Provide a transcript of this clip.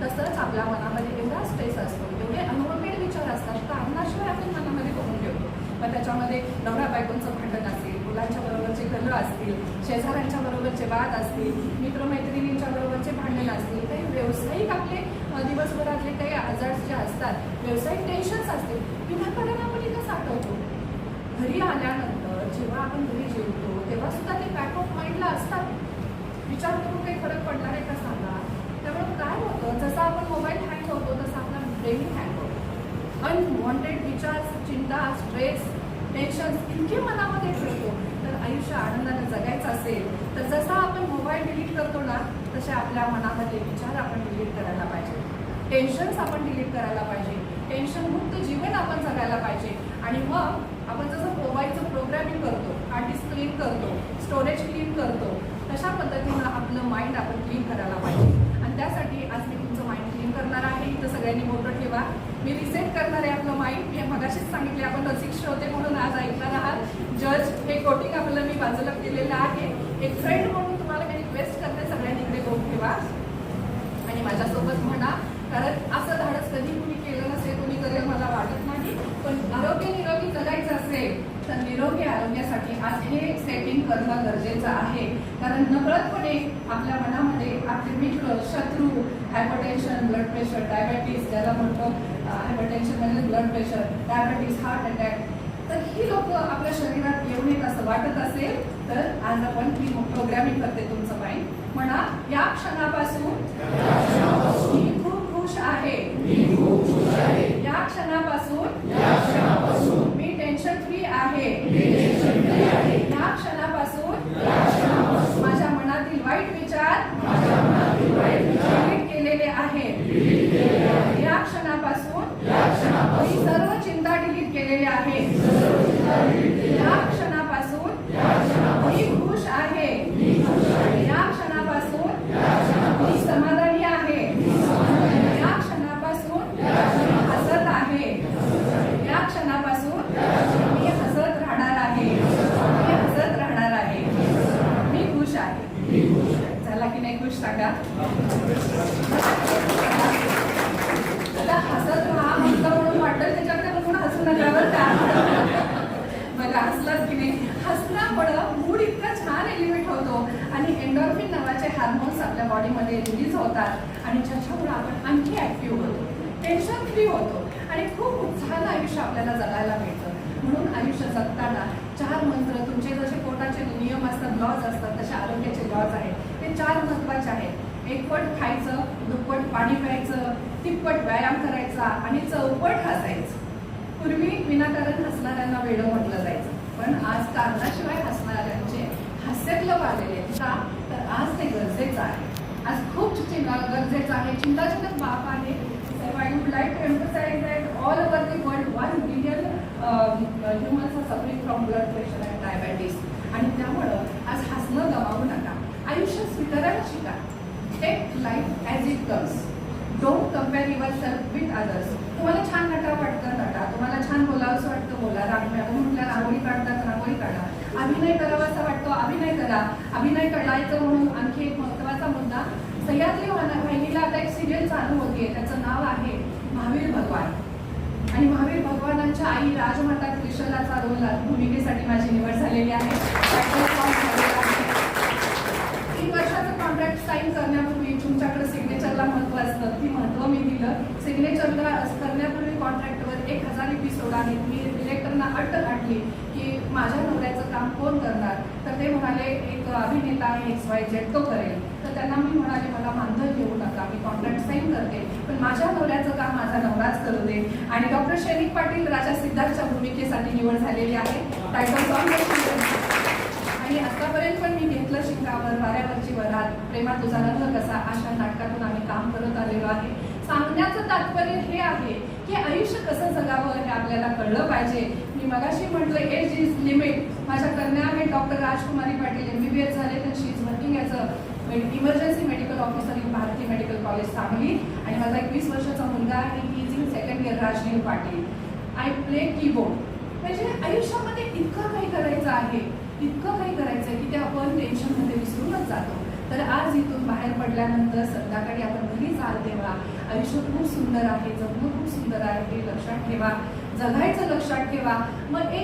तसंच आपल्या मनामध्ये एवढा स्ट्रेस असतो एवढे अनवॉन्टेड विचार असतात कारणाशिवाय आपण मनामध्ये करून ठेवतो. मग त्याच्यामध्ये नवऱ्या बायकोंचं भांडण असेल मुलांच्या बरोबरचे कलह असतील शेजाऱ्यांच्या बरोबरचे वाद असतील मित्रमैत्रिणींच्या बरोबरचे भांडण असतील काही व्यावसायिक आपले दिवसभरातले काही आजार जे असतात व्यावसायिक टेन्शन्स असतील विनाकारण आपण इथं साठवतो. घरी आल्यानंतर जेव्हा आपण घरी जेवतो तेव्हा सुद्धा ते बॅक ऑफ माइंडला असतात. विचार करून काही फरक पडणार आहे का सांगा त्यामुळे काय होतं जसं आपण मोबाईल हँग होतो तसं आपला ब्रेन हँग होतो अनवॉन्टेड विचार चिंता स्ट्रेस टेन्शन इतके मनामध्ये ठेवतो. तर आयुष्य आनंदाने जगायचं असेल तर जसा आपण मोबाईल डिलीट करतो ना तसे आपल्या मनामधले विचार आपण डिलीट करायला पाहिजे. टेन्शन्स आपण डिलीट करायला पाहिजे. टेन्शन मुक्त जीवन आपण जगायला पाहिजे. आणि मग आपण जसं मोबाईलचं प्रोग्रॅमिंग करतो आर्टिस्ट क्लीन करतो स्टोरेज क्लीन करतो तशा पद्धतीनं आपलं माइंड आपण क्लीन करायला पाहिजे आणि त्यासाठी आज मी तुमचं माइंड क्लीन करणार आहे इथं सगळ्यांनी मोठं ठेवा मी रिसेट करणार आहे आपलं माइंड हे मगाशीच सांगितले आपण रसिक श्रोते म्हणून आज ऐकणार आहात. जज हे कोटिंग आपल्याला मी बाजूला केलेलं आहे. एक फ्रेंड म्हणून तुम्हाला मी रिक्वेस्ट करते सगळ्यांनी इकडे बोट ठेवा. आणि माझ्यासोबत म्हणा कारण असं धाडस कधी कुणी केलं नसेल कुणी करेल मला वाटत नाही पण आरोग्य निरोगी जगायचं असेल तर निरोगी आज हे सेटिंग करणं गरजेचं आहे. कारण नकळतपणे आपल्या मनामध्ये आपले मित्र शत्रू हायपरटेन्शन ब्लड प्रेशर डायबेटीस ज्याला म्हणतो हायपरटेन्शन म्हणजे blood pressure diabetes heart attack तर ही लोक आपल्या शरीरात येऊ नयेत असं वाटत असेल तर आज आपण ही प्रोग्रामिंग करते तुमचं माइंड म्हणा या क्षणापासून मी खूप खुश आहे या क्षणापासून मी टेन्शन फ्री आहे या क्षणापासून माझ्या मनातील वाईट विचार डिलीट केलेले आहेत या क्षणापासून मी सर्व चिंता डिलीट आहे. या क्षणापासून मी खुश आहे. या क्षणापासून मी समाधानी आहे. या क्षणापासून हसत आहे. या क्षणापासून मी हसत राहणार आहे. मी हसत राहणार आहे. मी खुश आहे. झाला की नाही खुश सांगा? आता हसत राहा म्हणून वाटतं त्याच्याकडे बघून हसू नका बरं का की नाही. हसल्यामुळं मूड इतका छान एलिव्हेट होतो. आणि एन्डॉर्फिन नावाचे हार्मोन्स आपल्या बॉडीमध्ये रिलीज होतात. आणि ज्याच्यामुळे आपण आणखी ऍक्टिव्ह होतो. टेन्शन फ्री होतो. आणि खूप उत्साहानं आयुष्य आपल्याला जगायला मिळतं. म्हणून आयुष्य जगताना चार मंत्र तुमचे जसे पोटाचे नियम असतात लॉज असतात तसे आरोग्याचे लॉज आहेत. ते चार महत्त्वाचे आहेत. एकपट खायचं दुप्पट पाणी प्यायचं तिप्पट व्यायाम करायचा आणि चौपट हसायचं. पूर्वी विनाकारण हसणाऱ्यांना वेडं म्हटलं जायचं. पण आज कारणाशिवाय हसणाऱ्यांचे हास्य क्लब आलेले आहेत का? तर आज ते गरजेचं आहे. आज खूप चिंता गरजेचं आहे. चिंताजनक बाप आहे. I would like to emphasise that all over the world one billion humans are suffering from blood pressure and diabetes आणि त्यामुळं आज हसणं गमावू नका. आयुष्य स्वीकारायला शिका. Take life as it comes don't compare yourself with others तुम्हाला छान नटा वाटतं नटा. तुम्हाला छान बोलावंसं वाटतं बोला. रांगोळी आपण म्हटलं रांगोळी काढतात रांगोळी काढा. अभिनय करावासा वाटतो अभिनय करा. अभिनय करायचं म्हणून आणखी एक महत्त्वाचा मुद्दा सह्याद्री वाहिनीला आता एक सिरियल चालू होतीये. त्याचं नाव आहे महावीर भगवान. आणि महावीर भगवानांच्या आई राजमाता त्रिशलाचा रोल भूमिकेसाठी माझी निवड झालेली आहे. आहे. तीन वर्षाचं कॉन्ट्रॅक्ट साईन करण्यापूर्वी तुमच्याकडे सिग्नेचरला महत्त्व असतं. ती महत्त्व मी दिलं. सिग्नेचरला करण्यापूर्वी कॉन्ट्रॅक्टवर एक हजार एपिसोड आणि मी डिरेक्टरना अट घातली की माझ्या नवऱ्याचं काम कोण करणार? तर ते म्हणाले एक अभिनेता आहे एक्स वाय झेड तो करेल. तर त्यांना मी म्हणाले मला मानधन घेऊ नका मी कॉन्ट्रॅक्ट साईन करते. पण माझ्या नवऱ्याचं काम माझा नवराच करू दे. आणि डॉक्टर शैनिक पाटील राजा सिद्धार्थच्या भूमिकेसाठी निवड झालेली आहे. टायटल सॉन्ग आणि आतापर्यंत पण मी घेतलं शिंकावर वाऱ्यावरची वरात. प्रेमात तुझा रंग कसा अशा नाटकातून आम्ही काम करत आलेलो आहे. सांगण्याचं तात्पर्य हे आहे की आयुष्य कसं जगावं हे आपल्याला कळलं पाहिजे. मी मगाशी म्हटलं एज इज लिमिट माझ्या कन्या आहेत doctor Rajkumari Patil M B B S झाले तर she is working as a emergency medical officer in Bharati medical college Sangli. आणि माझा एकवीस वर्षाचा मुलगा आहे he is in second year Rajneel Patil. I play keyboard म्हणजे आयुष्यामध्ये इतकं काही करायचं आहे. इतकं काही करायचं आहे की ते आपण टेन्शनमध्ये विसरूनच जातो. तर आज इथून बाहेर पडल्यानंतर संध्याकाळी आपण घरी चाल तेव्हा आयुष्य खूप सुंदर आहे जगणं खूप सुंदर आहे हे लक्षात ठेवा. जगायचं लक्षात ठेवा. मग एक